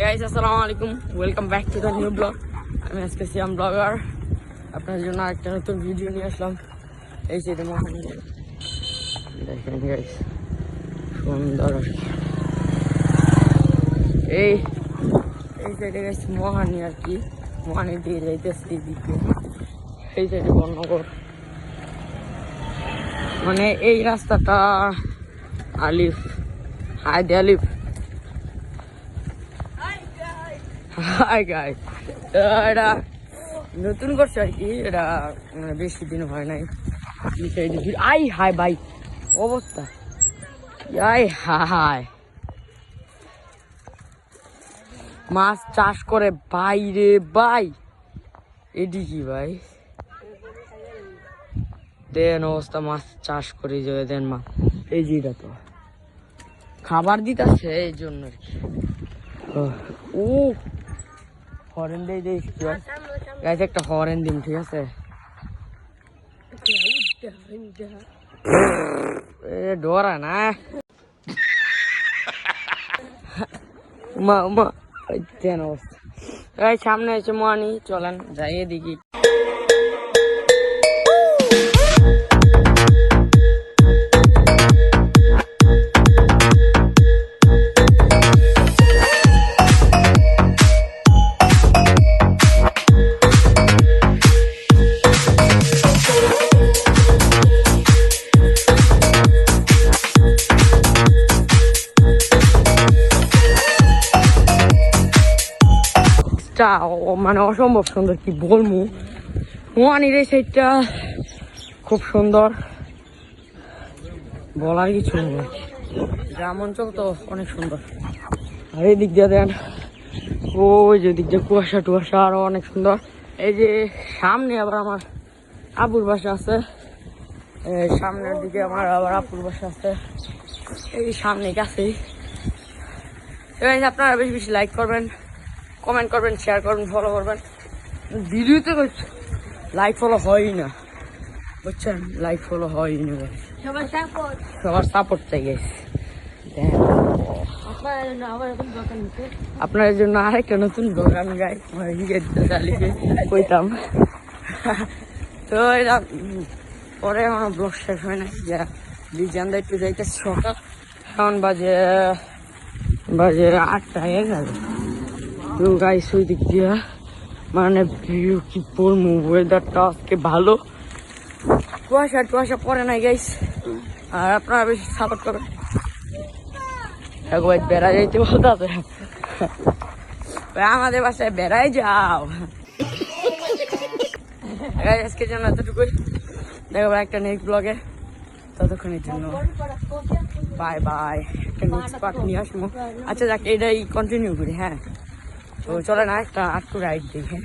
Guys আসসালামু আলাইকুম welcome back to the new blog আমি আজকে সিয়াম ব্লগার আপনার জন্য একটা নতুন ভিডিও নিয়ে এই সাইডে মহানি। এই এই সাইডে গাইস মহানি আর কি। মহানি দিয়ে যাইতেছে দিকে এই সাইডে বর্ণগর মানে এই রাস্তাটা আলিফ হায় দে আলিফ। হাই গাই এটা নতুন করছে আর কি, এটা বেশি দিন হয় নাই। আই হাই ভাই, অবস্থা। আই হাই মাছ চাষ করে বাইরে, ভাই। এটি কি ভাই? দেন অবস্থা, মাছ চাষ করে যে দেন মা। এই যে এটা তো। খাবার দিতেছে এই জন্য আর কি। ও। হরেন দিয়ে দিস গাইস একটা হরেন দিন, ঠিক আছে? এ, ডরা না। মা মা দেন অবস্থা? এই, সামনে এসে মানি চলেন, যাই এদিকে। টা মানে অসম্ভব সুন্দর কি বলব। ওয়ানির এই সাইডটা খুব সুন্দর। বলার কিছু গ্রাম অঞ্চল তো অনেক সুন্দর। আর এই দিক দিয়ে দেন, ওই যে দিক দিয়ে কুয়াশা টুয়াশা আরও অনেক সুন্দর। এই যে সামনে আবার আমার আবুর বাসা আছে। সামনের দিকে আমার আবার আপুর বাসা আছে। এই সামনে কাছেই আপনারা বেশি বেশি লাইক করবেন। কমেন্ট করবেন শেয়ার করবেন ফলো করবেন। ভিডিওতে লাইক ফলো হয়ই না। বুঝছেন? লাইক ফলো হয়ই না সবার সাপোর্ট সবার সাপোর্ট চাই গেছে আপনার জন্য জন্য আরেকটা নতুন দোকান গাই চালিয়ে কইতাম। তো এটা উম, পরে আমার ব্লগ শেষ হয় না যা বিজানদা একটু যাইতে সকাল। এখন বাজে বাজে আটটা এক গেছে তো গাইস ওই দিক দিয়ে মানে ভিউ কি বলব ওয়েদারটা আজকে ভালো। কুয়াশা টুয়াশা পরে নাই গাইস আর আপনারা বেশি সাপোর্ট করবেন। একবার বেড়া যাইতে বলতে আছে আমাদের বাসায় বেড়াই যাও। আজকের জন্য এতটুকুই। দেখো একটা নেক্সট ব্লগে ততক্ষণের জন্য। বাই বাই একটা নেক্সট পার্ট নিয়ে আসব। আচ্ছা যাক, এটাই কন্টিনিউ করি হ্যাঁ। তো চলে না একটা আটটু রাইড দেখে।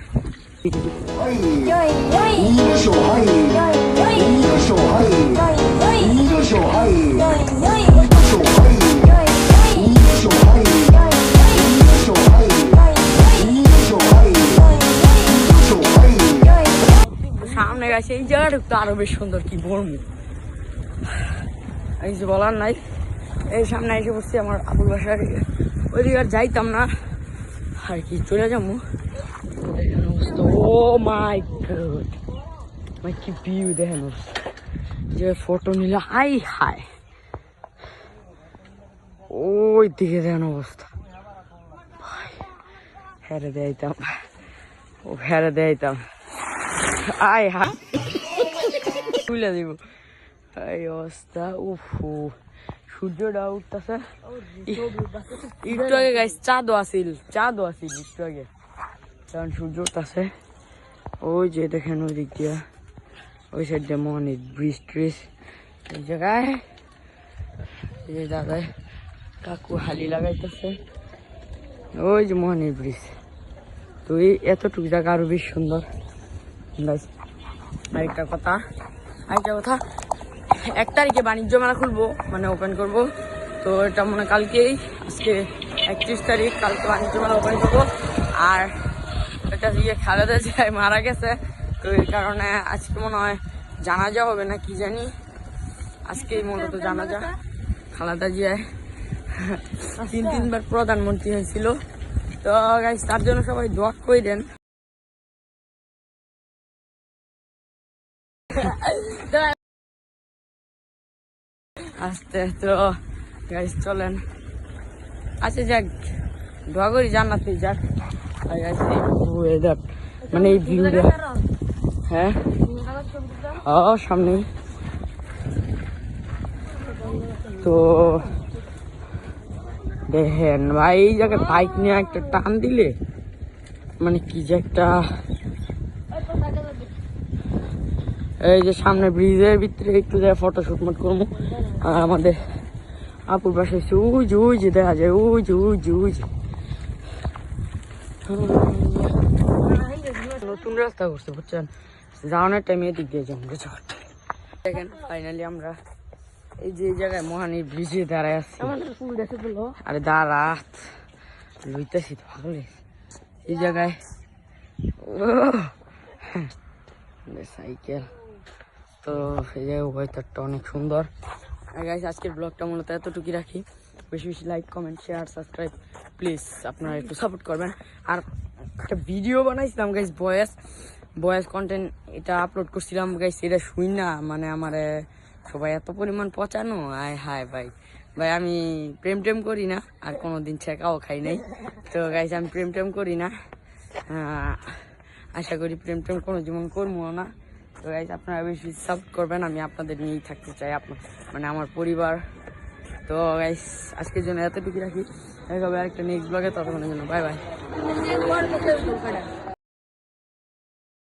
সামনে গেছে, এই জায়গাটা একটু আরও বেশ সুন্দর, কি বলব। এই যে বলার নাই, এই সামনে এসে বসছি আমার আবুল বাসার ওইদিকে আর যাইতাম না। আর কি, চলে যাব। দেখেন অবস্থা। ও মাই মাই কি ভিউ অবস্থা। যে ফটো অবস্থা। হেরে ও, হেরে তুলে দিব। এই অবস্থা উফু। সূর্যটা উঠতেছে একটু আগে গাইস চাঁদও আসিল চাঁদও আসিল একটু আগে। কারণ সূর্য উঠতেছে ওই যে দেখেন ওই দিক দিয়ে। ওই সাইড দিয়ে মনে ব্রিজ ট্রিজ এই জায়গায় এই দাদায় কাকু হালি লাগাইতেছে। ওই যে মোহনের ব্রিজ তো এই এতটুকু জায়গা আরও বেশ সুন্দর। আরেকটা কথা। আরেকটা কথা। এক তারিখে বাণিজ্য মেলা খুলবো মানে ওপেন করব। তো এটা মনে কালকেই আজকে একত্রিশ তারিখ, কালকে বাণিজ্য মেলা ওপেন করব। আর এটা দিয়ে খালেদা জিয়ায় মারা গেছে। তো এই কারণে আজকে মনে হয় জানাজা হবে না, কি জানি। আজকেই মূলত জানাজা। খালাদা জিয়ায় তিন, তিনবার প্রধানমন্ত্রী হয়েছিল। তো তো তার জন্য সবাই দোয়া করে দেন। আস্তে, তো গাইস চলেন। আচ্ছা যাক, দোয়া করি জান্নাতে যাক। আর মানে এই ভিউটা হ্যাঁ? ও সামনেই তো, দেখেন, ভাই, এই জায়গায় বাইক নিয়ে একটা টান দিলে মানে কি যে একটা এই যে সামনে ব্রিজের ভিতরে একটু যায় ফটো শুট মুট করব। আর আমাদের আপুর পাশে হচ্ছে উই যে দেখা যায় যে উই যে। নতুন রাস্তা করছে বুঝছেন? যাওয়ানোর টাইমে এদিক দিয়ে যাব দেখেন ফাইনালি আমরা এই যে জায়গায় মহানির ব্রিজে দাঁড়ায় আছি। আরে দাঁড়াত লইতেছি তো ভালো। এই জায়গায় সাইকেল। তো এই জায়গায় ওয়েদারটা অনেক সুন্দর। আর গাইস আজকের ব্লগটা মূলত এতটুকুই রাখি। বেশি বেশি like comment share subscribe please আপনারা একটু সাপোর্ট করবেন। আর একটা ভিডিও বানাইছিলাম গাইস বয়েস বয়েস কন্টেন্ট এটা আপলোড করছিলাম গাইস এটা শুই না মানে আমার সবাই এত পরিমাণ পচানো, আয় হায় ভাই। ভাই, আমি প্রেম টেম করি না, আর কোনো দিন ছেঁকাও খাই নাই। তো গাইস আমি প্রেম টেম করি না। আশা করি প্রেম টেম কোনো জীবন করব না। তো গাইজ আপনারা বেশি সাপোর্ট করবেন, আমি আপনাদের নিয়েই থাকতে চাই, আপনার মানে আমার পরিবার। তো গাইজ আজকের জন্য এতটুকু রাখি। দেখা হবে আরেকটা নেক্সট ব্লগে ততক্ষণের জন্য বাই বাই